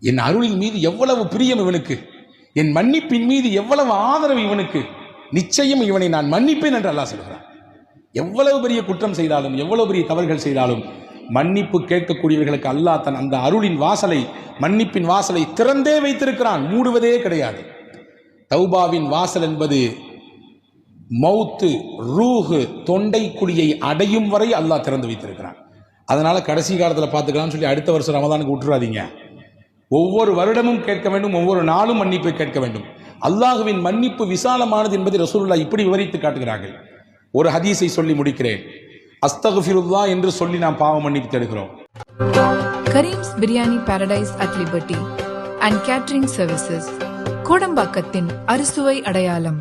என் அருளின் மீது எவ்வளவு பிரியம் இவனுக்கு? என் மன்னிப்பின் மீது எவ்வளவு ஆதரவு இவனுக்கு? நிச்சயம் இவனை நான் மன்னிப்பேன் என்று அல்லாஹ் சொல்கிறான். எவ்வளவு பெரிய குற்றம் செய்தாலும் எவ்வளவு பெரிய தவறுகள் செய்தாலும் மன்னிப்பு கேட்கக்கூடியவர்களுக்கு அல்லாஹ் தன் அந்த அருளின் வாசலை மன்னிப்பின் வாசலை திறந்தே வைத்திருக்கிறான். மூடுவதே கிடையாது. தௌபாவின் வாசல் என்பது மௌத்து ரூஹு தொண்டை குழியை அடையும் வரை அல்லாஹ் திறந்து வைத்திருக்கிறான். அதனால கடைசி காலத்தில் பார்த்துக்கலாம்னு சொல்லி அடுத்த வருஷம் ரமதானுக்கு விட்டுறாதீங்க. ஒவ்வொரு வருடமும் கேட்க வேண்டும் ஒவ்வொரு நாளும் மன்னிப்பை கேட்க வேண்டும். அல்லாஹுவின் மன்னிப்பு விசாலமானது என்பதை ரசூலுல்லாஹ் இப்படி விவரித்து காட்டுகிறார்கள். ஒரு ஹதீஸை சொல்லி முடிக்கிறேன். அஸ்தகுஃபிருல்லா என்று சொல்லி நாம் பாவ மன்னிப்பு தேடுகிறோம். Karim's biryani paradise at liberty and catering services கோடம்பாக்கத்தின் அறுசுவை அடையாளம்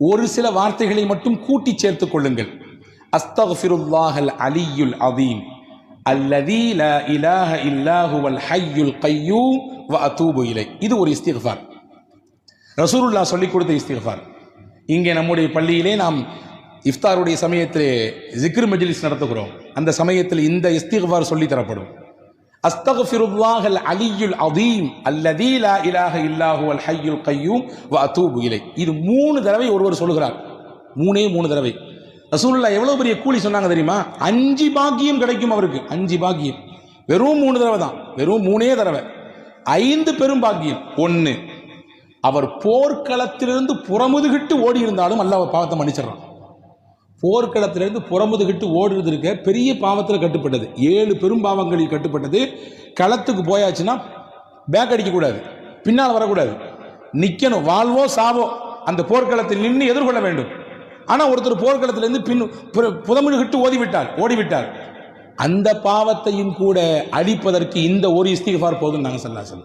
ஒரு சில வார்த்தைகளை மட்டும் கூட்டி சேர்த்துக் கொள்ளுங்கள். அஸ்தகுஃபிருல்லாஹல் அலியுல் அதீம் அல்லதி லா இலாஹ இல்லாஹுவல் ஹையுல் கையூ வ அத்தூபு இலை. இது ஒரு இஸ்திஃபார் ரசூருல்லா சொல்லிக் கொடுத்த இஸ்திஃபார் இங்கே நம்முடைய பள்ளியிலே நாம் இஃப்தாருடைய சமயத்தில் ஜிக்ர் மஜ்லிஸ் நடத்துகிறோம். அந்த சமயத்தில் இந்த இஸ்திஃபார் சொல்லி தரப்படும். அஸ்தகுஃபிருல்லாஹல் அலியுல் அதீம் அல்லதி லா இலாஹ இல்லாஹுவல் ஹய்யுல் கையூம் வ அத்தூபு இலை. இது மூணு தடவை ஒருவர் சொல்கிறார் மூணே மூணு தடவை. ரசூலுல்லாஹ் எவ்வளவு பெரிய கூலி சொன்னாங்க தெரியுமா? அஞ்சு பாக்கியம் கிடைக்கும் அவருக்கு. அஞ்சு பாக்கியம். வெறும் மூணு தடவை தான். வெறும் மூணே தடவை. ஐந்து பெரும் பாக்கியம். ஒன்று அவர் போர்க்களத்திலிருந்து புறமுதுகிட்டு ஓடி இருந்தாலும் அல்லாஹ் அவர் பாவத்தை மன்னிச்சிடறான். போர்க்களத்திலிருந்து புறமுதுகிட்டு ஓடுறது இருக்க பெரிய பாவத்தில் கட்டுப்பட்டது. ஏழு பெரும் பாவங்களில் கட்டுப்பட்டது. களத்துக்கு போயாச்சுன்னா பேக் அடிக்கக்கூடாது. பின்னால் வரக்கூடாது. நிற்கணும் வாழ்வோ சாவோ அந்த போர்க்களத்தில் நின்று எதிர்கொள்ள வேண்டும். ஆனால் ஒருத்தர் போர்க்களத்திலிருந்து பின் புற- புதமுழுகிட்டு ஓடிவிட்டார் ஓடிவிட்டார். அந்த பாவத்தையும் கூட அழிப்பதற்கு இந்த ஒரு இஸ்திகார் போதும் நாங்கள் சொல்லா சொல்ல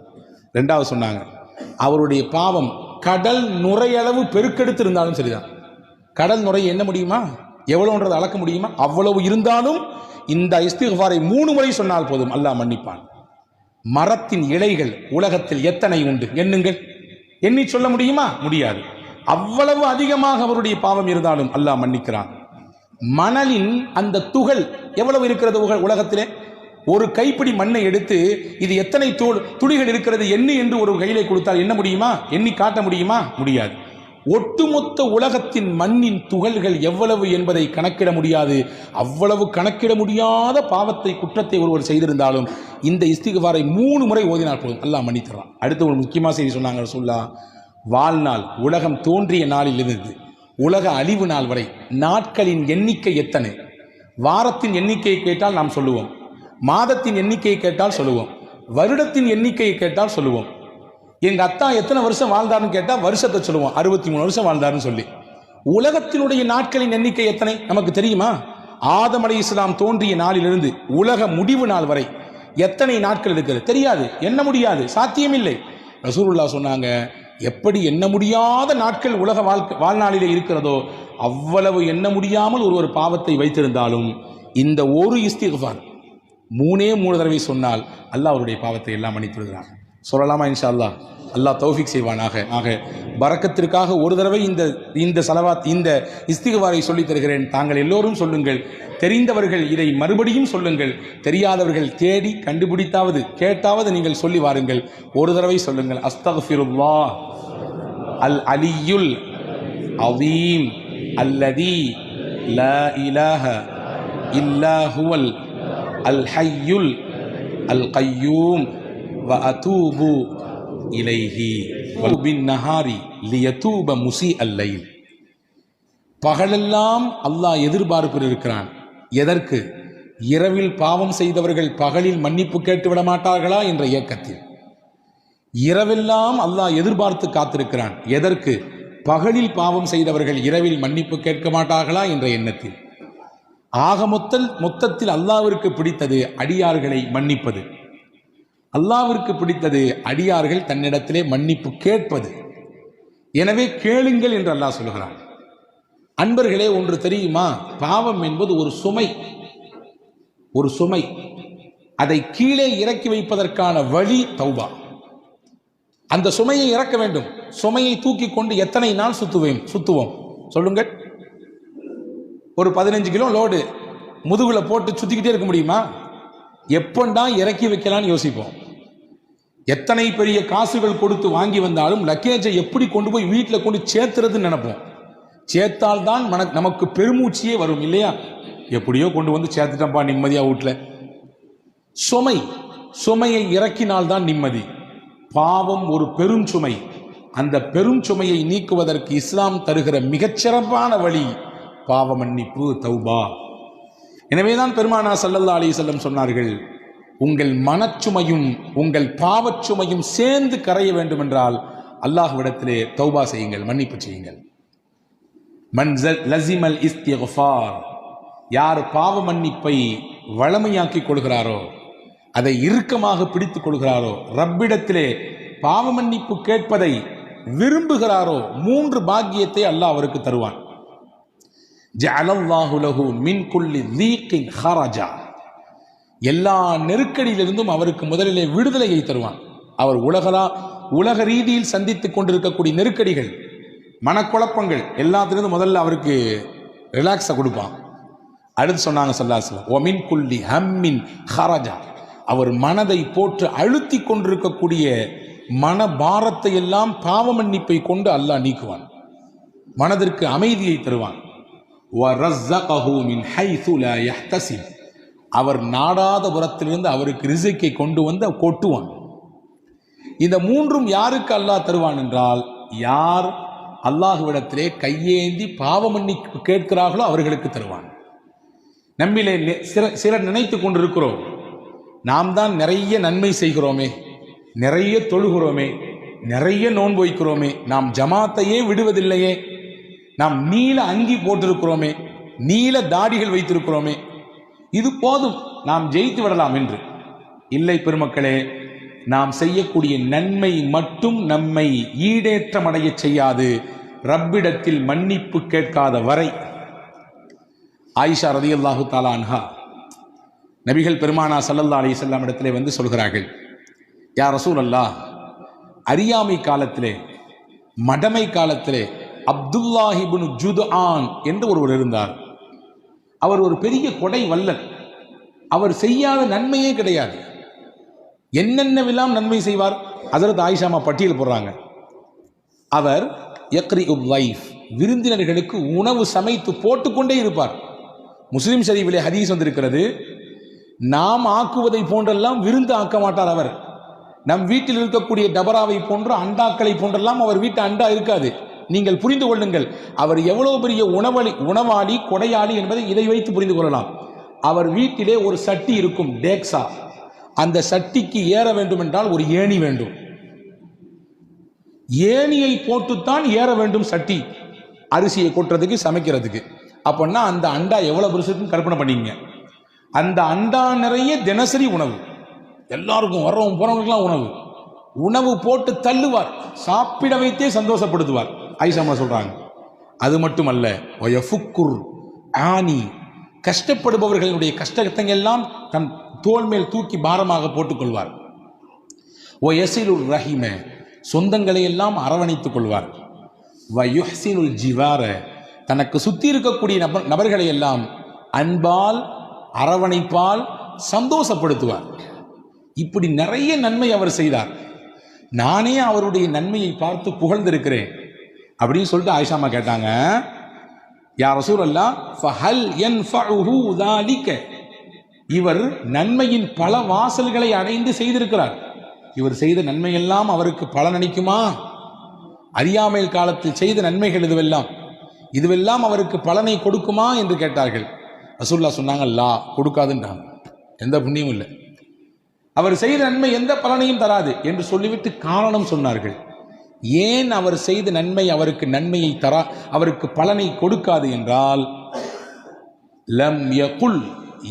ரெண்டாவது சொன்னாங்க அவருடைய பாவம் கடல் நுரையளவு பெருக்கெடுத்து இருந்தாலும் சரிதான். கடல் நுரை என்ன முடியுமா? எவ்வளவுன்றது அளக்க முடியுமா? அவ்வளவு இருந்தாலும் இந்த இஸ்திகாரை மூணு முறை சொன்னால் போதும் அல்லாஹ் மன்னிப்பான். மரத்தின் இலைகள் உலகத்தில் எத்தனை உண்டு? எண்ணுங்கள். எண்ணி சொல்ல முடியுமா? முடியாது. அவ்வளவு அதிகமாக அவருடைய பாவம் இருந்தாலும் அல்லாஹ் மன்னிக்கிறான். மணலின் அந்த துகள் எவ்வளவு இருக்கிறது உலகத்திலே? ஒரு கைப்பிடி மண்ணை எடுத்து இது எத்தனை தூள் துளிகள் இருக்கிறது என்ன என்று ஒரு கையிலே கொடுத்தால் என்ன முடியுமா? எண்ணி காட்ட முடியுமா? முடியாது. ஒட்டுமொத்த உலகத்தின் மண்ணின் துகள்கள் எவ்வளவு என்பதை கணக்கிட முடியாது. அவ்வளவு கணக்கிட முடியாத பாவத்தை குற்றத்தை ஒருவர் செய்திருந்தாலும் இந்த இஸ்திகுபாரை மூணு முறை ஓதினால் போதும். எல்லாம் மன்னித்தரான் அடுத்து ஒரு முக்கியமாக செய்தி சொன்னாங்க சொல்லா வாழ்நாள் உலகம் தோன்றிய நாளில் இருந்து உலக அழிவு நாள் வரை நாட்களின் எண்ணிக்கை எத்தனை? வாரத்தின் எண்ணிக்கையை கேட்டால் நாம் சொல்லுவோம். மாதத்தின் எண்ணிக்கையை கேட்டால் சொல்லுவோம். வருடத்தின் எண்ணிக்கையை கேட்டால் சொல்லுவோம். எங்கள் அத்தா எத்தனை வருஷம் வாழ்ந்தாருன்னு கேட்டால் வருஷத்தை சொல்லுவோம். அறுபத்தி மூணு வருஷம் வாழ்ந்தாருன்னு சொல்லி. உலகத்தினுடைய நாட்களின் எண்ணிக்கை எத்தனை? நமக்கு தெரியுமா? ஆதம் அலை இஸ்லாம் தோன்றிய நாளிலிருந்து உலக முடிவு நாள் வரை எத்தனை நாட்கள் இருக்கிறது? தெரியாது. என்ன முடியாது. சாத்தியமில்லை. ரசூருல்லா சொன்னாங்க எப்படி எண்ண முடியாத நாட்கள் உலக வாழ்க்கை வாழ்நாளிலே இருக்கிறதோ அவ்வளவு எண்ண முடியாமல் ஒரு ஒரு பாவத்தை வைத்திருந்தாலும் இந்த ஒரு இஸ்திஃபார் மூணே மூணு தடவை சொன்னால் அல்லாஹ் அவருடைய பாவத்தை எல்லாம் மன்னித்து விடுகிறான். சொல்லலாமா இன்ஷா அல்லா அல்லாஹ் தௌஃபிக் செய்வானாக. ஆக வரக்கத்திற்காக ஒரு தடவை இந்த இந்த செலவாத் இந்த இஸ்திகவாரை சொல்லித் தருகிறேன். தாங்கள் எல்லோரும் சொல்லுங்கள். தெரிந்தவர்கள் இதை மறுபடியும் சொல்லுங்கள். தெரியாதவர்கள் தேடி கண்டுபிடித்தாவது கேட்டாவது நீங்கள் சொல்லி வாருங்கள். ஒரு தடவை சொல்லுங்கள். அஸ்தக்ஃபிருல்லா அல் அலியுல் அவீம் அல்லதி ல இலாஹ இல்லா ஹுவல் அல் ஹையுல் அல் கையூம். வ அதூபு இலைஹி பின் நஹாரி லியதூப முசி அல்லைல் பகலெல்லாம் அல்லாஹ் எதிர்பார்ப்பில் இருக்கிறான் எதற்கு? இரவில் பாவம் செய்தவர்கள் பகலில் மன்னிப்பு கேட்டுவிட மாட்டார்களா என்ற இயக்கத்தில். இரவெல்லாம் அல்லாஹ் எதிர்பார்த்து காத்திருக்கிறான். எதற்கு? பகலில் பாவம் செய்தவர்கள் இரவில் மன்னிப்பு கேட்க மாட்டார்களா என்ற எண்ணத்தில். ஆக மொத்தல் மொத்தத்தில் அல்லாவிற்கு பிடித்தது அடியார்களை மன்னிப்பது. அல்லாவிற்கு பிடித்தது அடியார்கள் தன்னிடத்திலே மன்னிப்பு கேட்பது. எனவே கேளுங்கள் என்று அல்லாஹ் சொல்கிறான். அன்பர்களே ஒன்று தெரியுமா? பாவம் என்பது ஒரு சுமை. ஒரு சுமை. அதை கீழே இறக்கி வைப்பதற்கான வழி தௌபா. அந்த சுமையை இறக்க வேண்டும். சுமையை தூக்கி கொண்டு எத்தனை நாள் சுத்துவேன்? சுத்துவோம். சொல்லுங்கள். ஒரு பதினஞ்சு கிலோ லோடு முதுகுல போட்டு சுத்திக்கிட்டே இருக்க முடியுமா? எப்பண்டா இறக்கி வைக்கலாம்னு யோசிப்போம். எத்தனை பெரிய காசுகள் கொடுத்து வாங்கி வந்தாலும் லக்கேஜை எப்படி கொண்டு போய் வீட்டில் கொண்டு சேர்த்துறதுன்னு நினைப்போம். சேர்த்தால் தான் மன நமக்கு பெருமூச்சியே வரும் இல்லையா? எப்படியோ கொண்டு வந்து சேர்த்துட்டோம்ப்பா நிம்மதியாக வீட்டில் சுமை சுமையை இறக்கினால்தான் நிம்மதி. பாவம் ஒரு பெரும் சுமை. அந்த பெரும் சுமையை நீக்குவதற்கு இஸ்லாம் தருகிற மிகச்சிறப்பான வழி பாவ மன்னிப்பு தௌபா. எனவேதான் பெருமானா சல்லல்லா அலி செல்லம் சொன்னார்கள் உங்கள் மனச்சுமையும் உங்கள் பாவச் சுமையும் சேர்ந்து கரைய வேண்டும் என்றால் அல்லாஹ்விடத்திலே தௌபா செய்யுங்கள் மன்னிப்பு செய்யுங்கள். மன் லசிமல் இஸ்திஃபார். யார் பாவ மன்னிப்பை வளமையாக்கி கொள்கிறாரோ அதை இறுக்கமாக பிடித்துக் கொள்கிறாரோ ரப்பிடத்திலே பாவ மன்னிப்பு கேட்பதை விரும்புகிறாரோ மூன்று பாக்கியத்தை அல்லாஹ் அவருக்கு தருவான். ஜஅலல்லாஹு லஹு மின் குல்லி தீக்கின் ஹரஜா. எல்லா நெருக்கடியிலிருந்தும் அவருக்கு முதலிலே விடுதலையை தருவான். அவர் உலகலா உலக ரீதியில் சந்தித்துக் கொண்டிருக்கக்கூடிய நெருக்கடிகள் மனக்குழப்பங்கள் எல்லாத்திலிருந்து முதல்ல அவருக்கு ரிலாக்ஸை கொடுப்பான். அடுத்து சொன்னாங்க சல்லாஸ்லாம் ஒமின் குல்லி ஹம்மின் ஹரஜா. அவர் மனதை போட்டு அழுத்தி கொண்டிருக்கக்கூடிய மன பாரத்தை எல்லாம் பாவ மன்னிப்பை கொண்டு அல்லாஹ் நீக்குவான். மனதிற்கு அமைதியை தருவான். அவர் நாடாத புறத்திலிருந்து அவருக்கு ரிசுக்கை கொண்டு வந்து கொட்டுவான். இந்த மூன்றும் யாருக்கு அல்லாஹ் தருவான் என்றால் யார் அல்லாஹுவிடத்திலே கையேந்தி பாவமன்னி கேட்கிறார்களோ அவர்களுக்கு தருவான். நம்மிலே சில- சிலர் நினைத்து கொண்டிருக்கிறோம் நாம் தான் நிறைய நன்மை செய்கிறோமே நிறைய தொழுகிறோமே நிறைய நோன்பு வைக்கிறோமே நாம் ஜமாத்தையே விடுவதில்லையே நாம் நீல அங்கி போட்டிருக்கிறோமே நீல தாடிகள் வைத்திருக்கிறோமே இது போதும் நாம் ஜெயித்து விடலாம் என்று. இல்லை பெருமக்களே நாம் செய்யக்கூடிய நன்மை மட்டும் நம்மை ஈடேற்றமடைய செய்யாது ரப்பிடத்தில் மன்னிப்பு கேட்காத வரை. ஆயிஷா ரதி அல்லாஹு தாலான்ஹா நபிகள் பெருமானா சல்லல்லா அலி செல்லம் இடத்திலே வந்து சொல்கிறார்கள் யார் ரசூல் அல்லாஹ் அறியாமை காலத்திலே மடமை காலத்திலே அப்துல்லாஹிபுன் ஜுது ஆன் என்று ஒருவர் இருந்தார். அவர் ஒரு பெரிய கொடை வல்லன். அவர் செய்யாத நன்மையே கிடையாது. என்னென்னவெல்லாம் நன்மை செய்வார்? அதற்கு ஆயிஷாமா பட்டியல் போடுறாங்க. அவர் எக்ரி உப் லைஃப் விருந்தினர்களுக்கு உணவு சமைத்து போட்டுக்கொண்டே இருப்பார். முஸ்லிம் ஷரீஃபிலே ஹதீஸ் வந்திருக்கிறது நாம் ஆக்குவதை போன்றெல்லாம் விருந்து ஆக்க மாட்டார் அவர். நம் வீட்டில் இருக்கக்கூடிய டபராவை போன்ற அண்டாக்களை போன்றெல்லாம் அவர் வீட்டு அண்டா இருக்காது. நீங்கள் புரிந்து கொள்ளுங்கள். அவர் எவ்வளவு பெரிய உணவளி உணவாளி கொடையாளி என்பதை இதை வைத்து புரிந்து கொள்ளலாம். அவர் வீட்டிலே ஒரு சட்டி இருக்கும் டேக்ஸா. அந்த சட்டிக்கு ஏற வேண்டும் என்றால் ஒரு ஏணி வேண்டும். ஏணியை போட்டுத்தான் ஏற வேண்டும் சட்டி. அரிசியை கொட்டுறதுக்கு சமைக்கிறதுக்கு. அப்படின்னா அந்த அண்டா எவ்வளோ பெருசுக்குன்னு கற்பனை பண்ணிங்க அந்த அண்டா நிறைய தினசரி உணவு. எல்லாருக்கும் வர்றவங்க போகிறவங்களுக்குலாம் உணவு. உணவு போட்டு தள்ளுவார். சாப்பிட வைத்தே சந்தோஷப்படுத்துவார். ஐசாமா சொல்றாங்க. அது மட்டுமல்ல ஒயஃபுக்குர் ஆனி. கஷ்டப்படுபவர்களுடைய கஷ்டத்தை எல்லாம் தன் தோல் மேல் தூக்கி பாரமாக போட்டுக்கொள்வார். ஓ எசிலுர் ரஹிம. சொந்தங்களை எல்லாம் அரவணைத்துக் கொள்வார். வயுஹ்சினுல் ஜிவார. தனக்கு சுற்றி இருக்கக்கூடிய நபர் நபர்களை எல்லாம் அன்பால் அரவணைப்பால் சந்தோஷப்படுத்துவார். இப்படி நிறைய நன்மை அவர் செய்தார். நானே அவருடைய நன்மையை பார்த்து புகழ்ந்திருக்கிறேன். அப்படின்னு சொல்லிட்டு ஆயிஷா அம்மா கேட்டாங்க. யார் ரசூல் அல்லா ஃபஹல் என் தாலிக்க இவர் நன்மையின் பல வாசல்களை அடைந்து செய்திருக்கிறார். இவர் செய்த நன்மையெல்லாம் அவருக்கு பலன் அளிக்குமா? அறியாமையில் காலத்தில் செய்த நன்மைகள் இதுவெல்லாம். இதுவெல்லாம் அவருக்கு பலனை கொடுக்குமா என்று கேட்டார்கள். ரசூல்லா சொன்னாங்க லா கொடுக்காதுன்றாங்க. எந்த புண்ணியமும் இல்லை. அவர் செய்த நன்மை எந்த பலனையும் தராது என்று சொல்லிவிட்டு காரணம் சொன்னார்கள். ஏன் அவர் செய்த நன்மை அவருக்கு நன்மையை தரா அவருக்கு பலனை கொடுக்காது என்றால் லம் யகுல்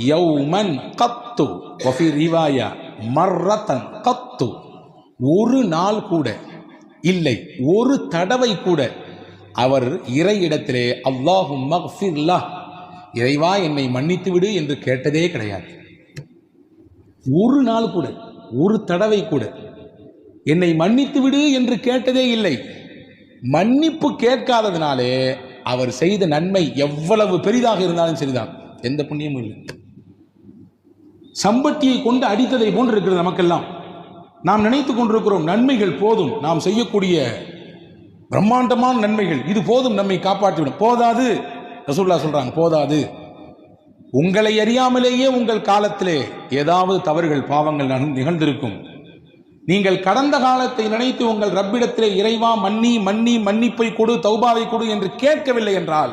யௌமன் கத்து வஃபி ரிவாயா மர்ரத்தன் கத்து. ஒரு நாள் கூட இல்லை ஒரு தடவை கூட அவர் இறை இடத்திலே அல்லாஹு மஃபிர்லா இறைவா என்னை மன்னித்து விடு என்று கேட்டதே கிடையாது. ஒரு நாள் கூட ஒரு தடவை கூட என்னை மன்னித்து விடு என்று கேட்டதே இல்லை. மன்னிப்பு கேட்காததினாலே அவர் செய்த நன்மை எவ்வளவு பெரிதாக இருந்தாலும் சரிதான். எந்த புண்ணியமும் இல்லை. சம்பட்டியை கொண்டு அடித்ததை போன்று இருக்கிறது நமக்கெல்லாம். நாம் நினைத்து கொண்டிருக்கிறோம் நன்மைகள் போதும். நாம் செய்யக்கூடிய பிரம்மாண்டமான நன்மைகள். இது போதும் நம்மை காப்பாற்றிவிடும். போதாது. ரசூல்லா சொல்றாங்க போதாது. உங்களை அறியாமலேயே உங்கள் காலத்திலே ஏதாவது தவறுகள் பாவங்கள் நிகழ்ந்திருக்கும் நீங்கள் கடந்த காலத்தை நினைத்து உங்கள் ரப்பிடத்திலே இறைவா மன்னி மன்னி மன்னிப்பை கொடு தௌபாவை கொடு என்று கேட்கவில்லை என்றால்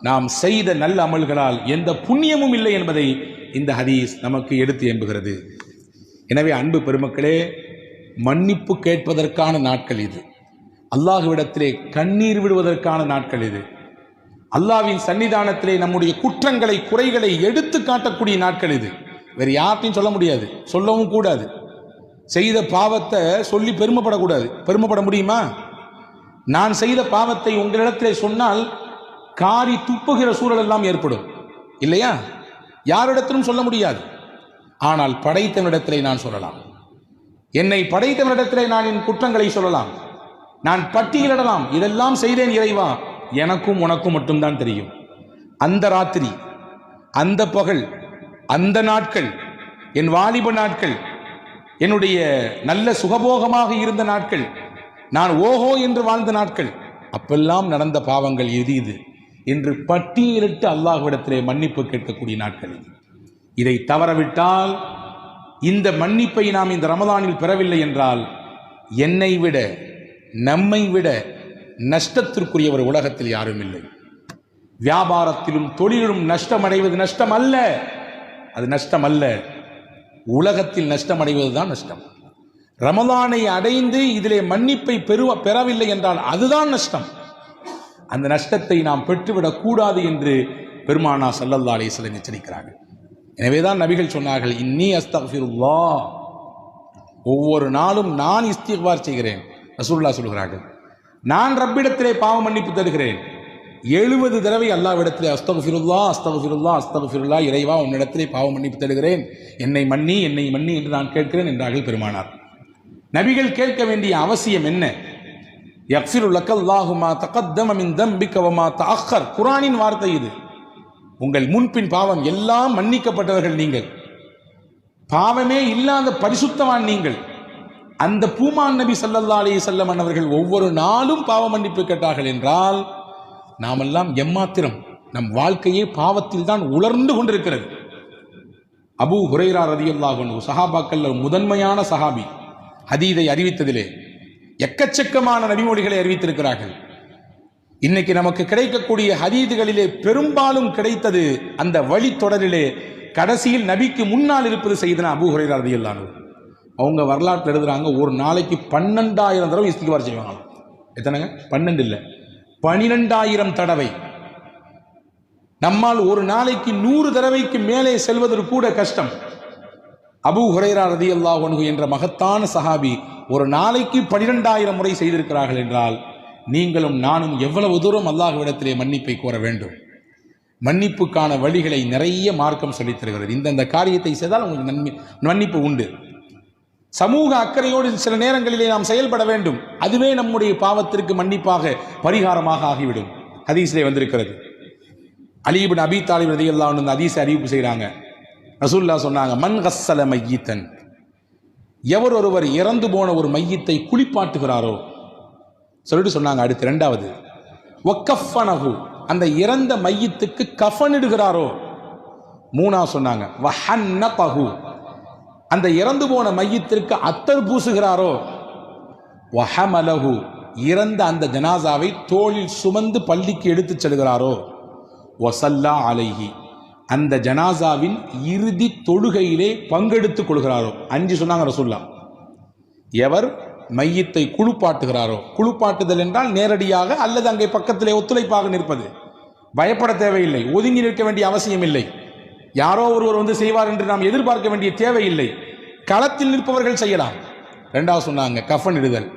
நாம் செய்த நல்ல அமல்களால் எந்த புண்ணியமும் இல்லை என்பதை இந்த ஹதீஸ் நமக்கு எடுத்து எம்புகிறது. எனவே அன்பு பெருமக்களே மன்னிப்பு கேட்பதற்கான நாட்கள் இது. அல்லாஹுவிடத்திலே கண்ணீர் விடுவதற்கான நாட்கள் இது. அல்லாவின் சன்னிதானத்திலே நம்முடைய குற்றங்களை குறைகளை எடுத்து காட்டக்கூடிய நாட்கள் இது. வேறு யார்ட்டையும் சொல்ல முடியாது. சொல்லவும் கூடாது. செய்த பாவத்தை சொல்லி பெருமைப்படக்கூடாது. பெருமைப்பட முடியுமா? நான் செய்த பாவத்தை உங்களிடத்திலே சொன்னால் காரி துப்புகிற சூழல் எல்லாம் ஏற்படும். இல்லையா? யாரிடத்திலும் சொல்ல முடியாது. ஆனால் படைத்தவனிடத்திலே நான் சொல்லலாம். என்னை படைத்தவனிடத்திலே நான் என் குற்றங்களை சொல்லலாம். நான் பட்டியலிடலாம். இதெல்லாம் செய்தேன் இறைவா. எனக்கும் உனக்கும் மட்டும்தான் தெரியும். அந்த ராத்திரி அந்த பகல் அந்த நாட்கள் என் வாலிப நாட்கள் என்னுடைய நல்ல சுகபோகமாக இருந்த நாட்கள் நான் ஓஹோ என்று வாழ்ந்த நாட்கள் அப்பெல்லாம் நடந்த பாவங்கள் எது இது? என்று பட்டியலிட்டு அல்லாஹ்விடத்திலே மன்னிப்பு கேட்கக்கூடிய நாட்கள் இது. இதை தவறவிட்டால் இந்த மன்னிப்பை நாம் இந்த ரமதானில் பெறவில்லை என்றால் என்னை விட நம்மை விட நஷ்டத்திற்குரியவர் உலகத்தில் யாரும் இல்லை. வியாபாரத்திலும் தொழிலும் நஷ்டம் அடைவது நஷ்டம் அல்ல அது நஷ்டம் அல்ல உலகத்தில் நஷ்டம் அடைவதுதான் நஷ்டம். ரமதானை அடைந்து இதிலே மன்னிப்பை பெறுவ பெறவில்லை என்றால் அதுதான் நஷ்டம். அந்த நஷ்டத்தை நாம் பெற்றுவிடக் கூடாது என்று பெருமானா சல்லல்லா அலைஹிஸ்ஸலாம் எச்சரிக்கிறார்கள். எனவேதான் நபிகள் சொன்னார்கள் இன்னி அஸ்தஃபிருல்லா ஒவ்வொரு நாளும் நான் இஸ்திக்பார் செய்கிறேன். ரசூல்லா சொல்கிறார்கள் நான் ரப்பிடத்திலே பாவ மன்னிப்பு தருகிறேன். எழுபது தடவை அல்லாவிடத்திலே அஸ்தகுஃபிருல்லா அஸ்தகுஃபிருல்லா அஸ்தகுஃபிருல்லா இறைவா உன்னிடத்திலே பாவம் மன்னிப்பு தருகிறேன். என்னை மன்னி என்னை மன்னி என்று நான் கேட்கிறேன் என்றார்கள் பெருமானார். நபிகள் கேட்க வேண்டிய அவசியம் என்ன? யக்சிரு லக்கல்லாஹுமா தகத்தம மின் தம்பிக்க தஹர் குரானின் வார்த்தை இது. உங்கள் முன்பின் பாவம் எல்லாம் மன்னிக்கப்பட்டவர்கள் நீங்கள். பாவமே இல்லாத பரிசுத்தவான் நீங்கள். அந்த பூமான் நபி சல்லல்லா அலி வஸல்லம் அவர்கள் ஒவ்வொரு நாளும் பாவ மன்னிப்பு கேட்டார்கள் என்றால் நாமெல்லாம் எம்மாத்திரம் நம் வாழ்க்கையே பாவத்தில் தான் உலர்ந்து கொண்டிருக்கிறது. அபு ஹுரைரா ரதியல்லாஹு சஹாபாக்கள் சஹாபாக்கள்ல முதன்மையான சஹாபி. ஹதீதை அறிவித்ததிலே எக்கச்சக்கமான நபிமொழிகளை அறிவித்திருக்கிறார்கள். இன்னைக்கு நமக்கு கிடைக்கக்கூடிய ஹதீதுகளிலே பெரும்பாலும் கிடைத்தது அந்த வழித்தொடரிலே கடைசியில் நபிக்கு முன்னால் இருப்பது செய்தன அபூ ஹுரைரா ரதியல்லாஹு அவங்க வரலாற்றில் எழுதுறாங்க ஒரு நாளைக்கு பன்னெண்டாயிரம் தடவை இஸ்திகார் செய்வாங்க எத்தனைங்க? பன்னெண்டு இல்லை. பனிரெண்டாயிரம் தடவை. நம்மால் ஒரு நாளைக்கு நூறு தடவைக்கு மேலே செல்வதற்கு கூட கஷ்டம். அபு ஹுரேரா ரதி அல்லா அன்ஹு என்ற மகத்தான சஹாபி ஒரு நாளைக்கு பனிரெண்டாயிரம் முறை செய்திருக்கிறார்கள் என்றால் நீங்களும் நானும் எவ்வளவு தூரம் அல்லாஹ்விடத்திலே மன்னிப்பை கோர வேண்டும். மன்னிப்புக்கான வழிகளை நிறைய மார்க்கம் சொல்லித் தருகிறது. இந்தந்த காரியத்தை செய்தால் உங்களுக்கு நன்மை மன்னிப்பு உண்டு. சமூக அக்கறையோடு சில நேரங்களிலே நாம் செயல்பட வேண்டும். அதுவே நம்முடைய பாவத்திற்கு மன்னிப்பாக பரிகாரமாக ஆகிவிடும். ஹதீஸிலே வந்திருக்கிறது. அலிபின் அபி தாலிப் ரதியல்லாஹு அன்ஹு இந்த ஹதீஸை அறிவிப்பு செய்கிறாங்க ரசூல்லா சொன்னாங்க மன் ஹஸ்ஸல மையீத்தன். எவர் ஒருவர் இறந்து போன ஒரு மையத்தை குளிப்பாட்டுகிறாரோ? சொல்லிட்டு சொன்னாங்க அடுத்து ரெண்டாவது. ஒக்கஃபனகு அந்த இறந்த மையத்துக்கு கஃபனிடுகிறாரோ? மூணா சொன்னாங்க வஹன்ன பகு அந்த இறந்து போன மையத்திற்கு அத்தர் பூசுகிறாரோ? வஹமலகு இறந்த அந்த ஜனாசாவை தோளில் சுமந்து பள்ளிக்கு எடுத்துச் செல்கிறாரோ? வசல்லா அலைஹி அந்த ஜனாசாவின் இறுதி தொழுகையிலே பங்கெடுத்துக் கொள்கிறாரோ? அஞ்சு சொன்னாங்க ரசுல்லா எவர் மையத்தை குழுப்பாட்டுகிறாரோ குழுப்பாட்டுதல் என்றால் நேரடியாக அல்லது அங்கே பக்கத்திலே ஒத்துழைப்பாக நிற்பது. பயப்பட தேவையில்லை. ஒதுங்கி நிற்க வேண்டிய அவசியம் இல்லை யாரோ ஒருவர் வந்து செய்வார் என்று நாம் எதிர்பார்க்க வேண்டிய தேவையில்லை. களத்தில் நிற்பவர்கள் செய்யலாம். ரெண்டாவது சொன்னாங்க கஃன் இடுதல்.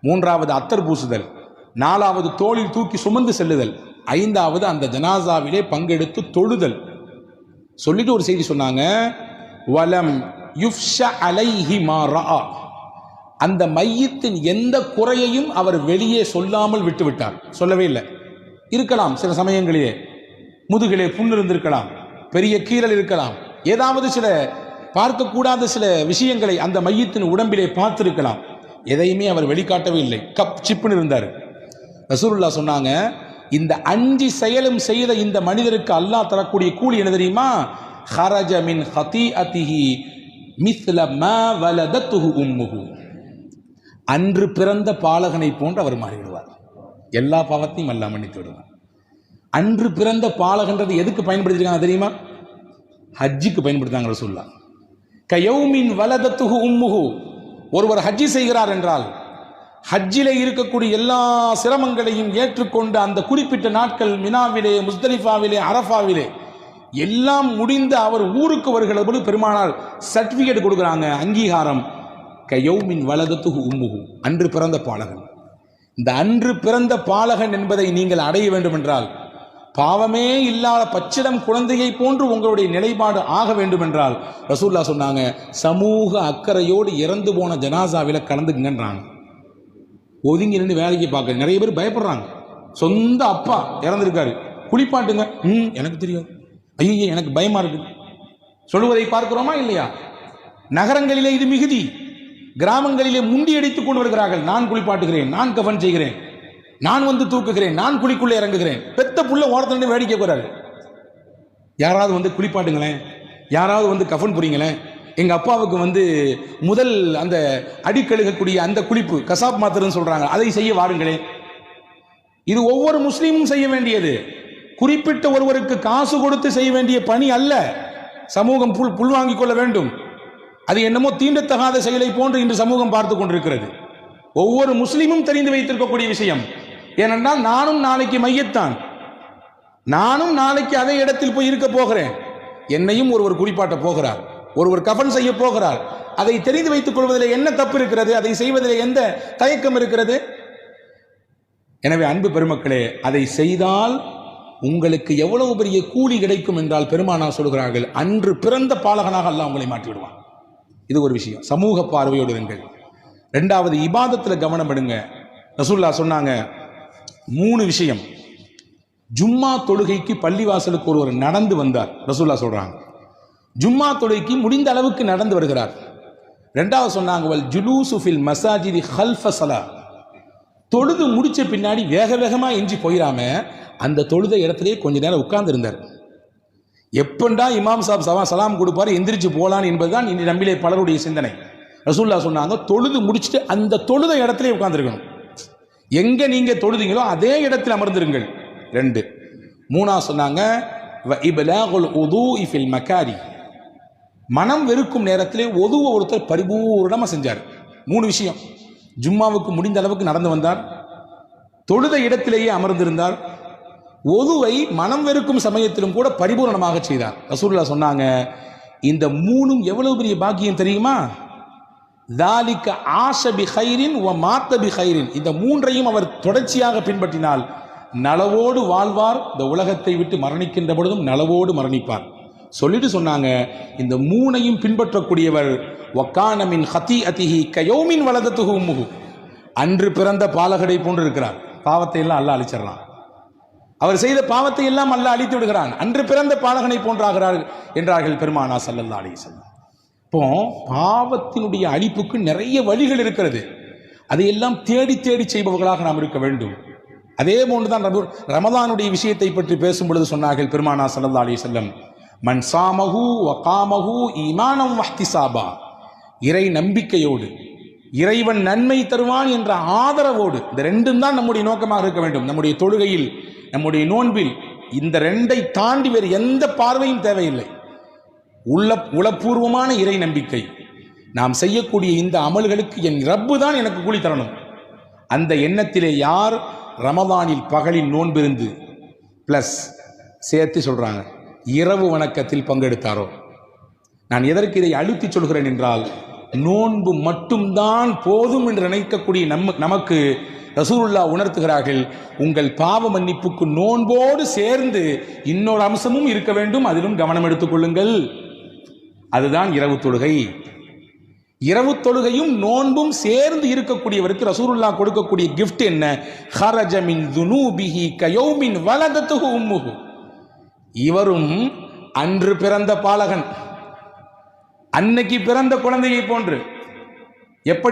மூன்றாவது அத்தர் பூசுதல். நாலாவது தோளில் தூக்கி சுமந்து செல்லுதல். ஐந்தாவது அந்த ஜனாசாவிலே பங்கெடுத்து தொழுதல். சொல்லிட்டு ஒரு செய்தி சொன்னாங்க வலம் யுஃப்ஷ அலைஹி மா அந்த மையத்தின் எந்த குறையையும் அவர் வெளியே சொல்லாமல் விட்டுவிட்டார். சொல்லவே இல்லை. இருக்கலாம் சில சமயங்களிலே முதுகிலே புண் இருந்திருக்கலாம். பெரிய கீறல் இருக்கலாம். ஏதாவது சில பார்க்கக்கூடாத சில விஷயங்களை அந்த மையத்தின் உடம்பிலே பார்த்துருக்கலாம். எதையுமே அவர் வெளிக்காட்டவே இல்லை. கப் சிப்புன்னு இருந்தார். ரசூருல்லா சொன்னாங்க இந்த அஞ்சு செயலும் செய்த இந்த மனிதருக்கு அல்லாஹ் தரக்கூடிய கூலி என்ன தெரியுமா? ஹரஜ மின் ஹதீஅதிஹி மிஸ்ல மா வலதத்துஹு உம்முஹு. அன்று பிறந்த பாலகனை போன்று அவர் மாறிவிடுவார். எல்லா பாவத்தையும் அல்லாஹ் மன்னித்து விடுவார் அன்று பிறந்த பாலகன்றது எதுக்கு பயன்படுத்திருக்காங்க தெரியுமா? ஹஜ்ஜுக்கு பயன்படுத்தாங்க ரசூல்லா கயௌமின் வலதத்துகு உம்முகு ஒருவர் ஹஜ்ஜி செய்கிறார் என்றால் ஹஜ்ஜிலே இருக்கக்கூடிய எல்லா சிரமங்களையும் ஏற்றுக்கொண்டு அந்த குறிப்பிட்ட நாட்கள் மினாவிலே முஸ்தலிஃபாவிலே அரஃபாவிலே எல்லாம் முடிந்து அவர் ஊருக்கு வருகிற போது பெருமானார் சர்டிஃபிகேட் கொடுக்குறாங்க அங்கீகாரம். கயௌமின் வலதத்துகு உம்முகு அன்று பிறந்த பாலகன். இந்த அன்று பிறந்த பாலகன் என்பதை நீங்கள் அடைய வேண்டும் என்றால் பாவமே இல்லாத பச்சிடம் குழந்தையை போன்று உங்களுடைய நிலைப்பாடு ஆக வேண்டும் என்றால் ரசூல்லா சொன்னாங்க சமூக அக்கறையோடு இறந்து போன ஜனாசாவில் கலந்துக்குங்கன்றாங்க. ஒதுங்கி நின்று வேலைக்கு பார்க்க நிறைய பேர் பயப்படுறாங்க. சொந்த அப்பா இறந்துருக்காரு. குளிப்பாட்டுங்க. ம் எனக்கு தெரியும். ஐயோ எனக்கு பயமா இருக்கு. சொல்லுவதை பார்க்கிறோமா இல்லையா? நகரங்களிலே இது மிகுதி. கிராமங்களிலே முண்டி அடித்துக் கொண்டு வருகிறார்கள். நான் குளிப்பாட்டுகிறேன். நான் கவன் செய்கிறேன். நான் வந்து தூக்குகிறேன் நான் குழிக்குள்ளே இறங்குகிறேன். பெத்த புள்ள ஓரத்துல வேடிக்கை போறாரு. யாராவது வந்து குளிப்பாட்டுங்களேன் யாராவது வந்து கஃன் புரிங்களேன் எங்கள் அப்பாவுக்கு வந்து முதல் அந்த அடிக்கழுகக்கூடிய அந்த குளிப்பு கசாப் மாத்திரன்னு சொல்கிறாங்க அதை செய்ய வாருங்களேன் இது ஒவ்வொரு முஸ்லீமும் செய்ய வேண்டியது. குறிப்பிட்ட ஒருவருக்கு காசு கொடுத்து செய்ய வேண்டிய பணி அல்ல. சமூகம் புல் புல் வாங்கிக் கொள்ள வேண்டும். அது என்னமோ தீண்டத்தகாத செயலை போன்று இன்று சமூகம் பார்த்து கொண்டிருக்கிறது. ஒவ்வொரு முஸ்லீமும் தெரிந்து வைத்திருக்கக்கூடிய விஷயம். ஏனென்றால் நானும் நாளைக்கு மையத்தான். நானும் நாளைக்கு அதே இடத்தில் போய் இருக்க போகிறேன். என்னையும் ஒருவர் குறிப்பாட்ட போகிறார். ஒருவர் கஃன் செய்ய போகிறார். அதை தெரிந்து வைத்துக் கொள்வதில் என்ன தப்பு இருக்கிறது? அதை செய்வதில் எந்த தயக்கம் இருக்கிறது? எனவே அன்பு பெருமக்களே அதை செய்தால் உங்களுக்கு எவ்வளவு பெரிய கூலி கிடைக்கும் என்றால் பெருமானா சொல்கிறார்கள் அன்று பிறந்த பாலகனாக அல்லாஹ் உங்களை மாற்றிவிடுவான். இது ஒரு விஷயம். சமூக பார்வையோடு இருங்கள். ரெண்டாவது இபாதத்தில் கவனம் எடுங்க ரசூல்லா சொன்னாங்க மூணு விஷயம். ஜும்மா தொழுகைக்கு பள்ளிவாசலுக்கு ஒருவர் நடந்து வந்தார் ரசூல்லா சொல்கிறாங்க ஜும்மா தொழுகைக்கு முடிந்த அளவுக்கு நடந்து வருகிறார். ரெண்டாவது சொன்னாங்க வல் ஜுலூசு மசாஜிதி ஹல்ஃப தொழுது முடித்த பின்னாடி வேக வேகமாக எஞ்சி போயிடாம அந்த தொழுத இடத்துலேயே கொஞ்ச நேரம் உட்கார்ந்துருந்தார். எப்பண்டா இமாம் சாப் சவா சலாம் கொடுப்பாரு எந்திரிச்சு போலான்னு என்பதுதான் இன்று நம்மிலே பலருடைய சிந்தனை. ரசூல்லா சொன்னாங்க தொழுது முடிச்சுட்டு அந்த தொழுத இடத்துலேயே உட்காந்துருக்கணும் எங்க நீங்க தொழுதீங்களோ அதே இடத்தில் அமர்ந்திருங்கள். ரெண்டு. மூணா சொன்னாங்க வ மக்காரி மனம் வெறுக்கும் நேரத்திலே ஒதுவ ஒருத்தர் பரிபூர்ணமா செஞ்சார். மூணு விஷயம். ஜும்மாவுக்கு முடிந்த அளவுக்கு நடந்து வந்தார். தொழுத இடத்திலேயே அமர்ந்திருந்தார். ஒதுவை மனம் வெறுக்கும் சமயத்திலும் கூட பரிபூரணமாக செய்தார். ரசூல்லா சொன்னாங்க இந்த மூணும் எவ்வளவு பெரிய பாக்கியம் தெரியுமா? தாலிக்க ஆஷபி ஹைரின் ஒ மாத்தபி ஹைரின் இந்த மூன்றையும் அவர் தொடர்ச்சியாக பின்பற்றினால் நலவோடு வாழ்வார். இந்த உலகத்தை விட்டு மரணிக்கின்ற பொழுதும் நலவோடு மரணிப்பார். சொல்லிட்டு சொன்னாங்க இந்த மூணையும் பின்பற்றக்கூடியவர் ஒக்கானமின் ஹத்தி அதிஹி கயோமின் வலதத்துகு உம்முகு அன்று பிறந்த பாலகடை போன்று இருக்கிறார். பாவத்தை எல்லாம் அல்ல அழிச்சிடலாம் அவர் செய்த பாவத்தை எல்லாம் அல்ல அழித்து விடுகிறான். அன்று பிறந்த பாலகனை போன்றாகிறார் என்றார்கள் பெருமானா சல்லல்லா அலி சொல்லம் இப்போ பாவத்தினுடைய அழிப்புக்கு நிறைய வழிகள் இருக்கிறது. அதையெல்லாம் தேடி தேடி செய்பவர்களாக நாம் இருக்க வேண்டும். அதே போன்றுதான் ரபு ரமதானுடைய விஷயத்தை பற்றி பேசும் பொழுது சொன்னார்கள் பெருமானா சல்லா அலி செல்லம் மண் சாமகு வகாமகு இமானம் வஹ்தி சாபா இறை நம்பிக்கையோடு இறைவன் நன்மை தருவான் என்ற ஆதரவோடு இந்த ரெண்டும் தான் நம்முடைய நோக்கமாக இருக்க வேண்டும். நம்முடைய தொழுகையில் நம்முடைய நோன்பில் இந்த ரெண்டை தாண்டி வேறு எந்த பார்வையும் தேவையில்லை. உள்ள உளப்பூர்வமான இறை நம்பிக்கை. நாம் செய்யக்கூடிய இந்த அமல்களுக்கு என் ரப்பு தான் எனக்கு கூலி தரணும். அந்த எண்ணத்திலே யார் ரமதானில் பகலில் நோன்பிருந்து ப்ளஸ் சேர்த்து சொல்கிறாங்க இரவு வணக்கத்தில் பங்கெடுத்தாரோ? நான் எதற்கு இதை அழுத்தி சொல்கிறேன் என்றால் நோன்பு மட்டும்தான் போதும் என்று நினைக்கக்கூடிய நம் நமக்கு ரசூலுல்லா உணர்த்துகிறார்கள் உங்கள் பாவ மன்னிப்புக்கு நோன்போடு சேர்ந்து இன்னொரு அம்சமும் இருக்க வேண்டும் அதிலும் கவனம் எடுத்துக்கொள்ளுங்கள் அதுதான் இரவு தொழுகை. இரவு தொழுகையும் நோன்பும் சேர்ந்து இருக்கக்கூடியவருக்கு ரசூருல்லா கொடுக்கக்கூடிய கிஃப்ட் என்ன? ஹரஜமின் துனூபிஹி கயோமின் வலதத்துகு உம்முகு இவரும் அன்று பிறந்த பாலகன். அன்னைக்கு பிறந்த குழந்தையை போன்று. எப்படி